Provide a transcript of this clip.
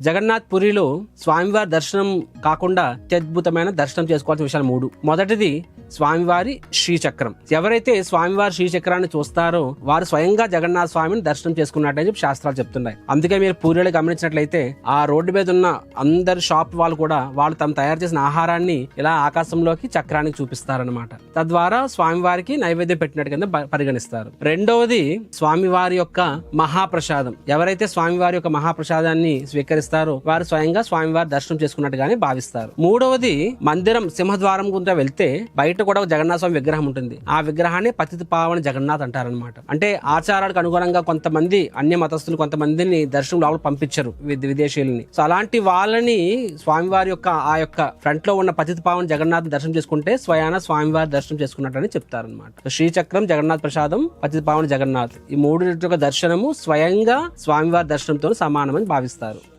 జగన్నాథ్ పురిలో స్వామివారి దర్శనం కాకుండా అత్యద్భుతమైన దర్శనం చేసుకోవాల్సిన విషయాలు మూడు. మొదటిది స్వామివారి శ్రీచక్రం. ఎవరైతే స్వామివారి శ్రీచక్రాన్ని చూస్తారో వారు స్వయంగా జగన్నాథ స్వామిని దర్శనం చేసుకున్నట్టని చెప్పి శాస్త్రాలు చెప్తున్నాయి. అందుకే మీరు పూరిలో గమనించినట్లయితే ఆ రోడ్డు మీద ఉన్న అందరి షాప్ వాళ్ళు కూడా వాళ్ళు తమ తయారు చేసిన ఆహారాన్ని ఇలా ఆకాశంలోకి చక్రానికి చూపిస్తారనమాట తద్వారా స్వామివారికి నైవేద్యం పెట్టినట్టు కింద పరిగణిస్తారు. రెండవది స్వామివారి యొక్క మహాప్రసాదం. ఎవరైతే స్వామివారి యొక్క మహాప్రసాదాన్ని స్వీకరి వారు స్వయంగా స్వామివారి దర్శనం చేసుకున్నట్టుగానే భావిస్తారు. మూడవది మందిరం సింహద్వారం గుండా వెళ్తే బయట కూడా జగన్నాథ స్వామి విగ్రహం ఉంటుంది. ఆ విగ్రహాన్ని పతిత పావన జగన్నాథ్ అంటారనమాట అంటే ఆచారాలకు అనుగుణంగా కొంతమంది అన్య మతస్థులు కొంతమందిని దర్శనం లోపల పంపించరు విదేశీయులని. సో అలాంటి వాళ్ళని స్వామివారి యొక్క ఆ యొక్క ఫ్రంట్లో ఉన్న పతిత పావన జగన్నాథ్ దర్శనం చేసుకుంటే స్వయాన స్వామివారి దర్శనం చేసుకున్నట్టని చెప్తారనమాట శ్రీచక్రం జగన్నాథ్ ప్రసాదం పతిత పావన జగన్నాథ్. ఈ మూడు యొక్క దర్శనము స్వయంగా స్వామివారి దర్శనంతో సమానమని భావిస్తారు.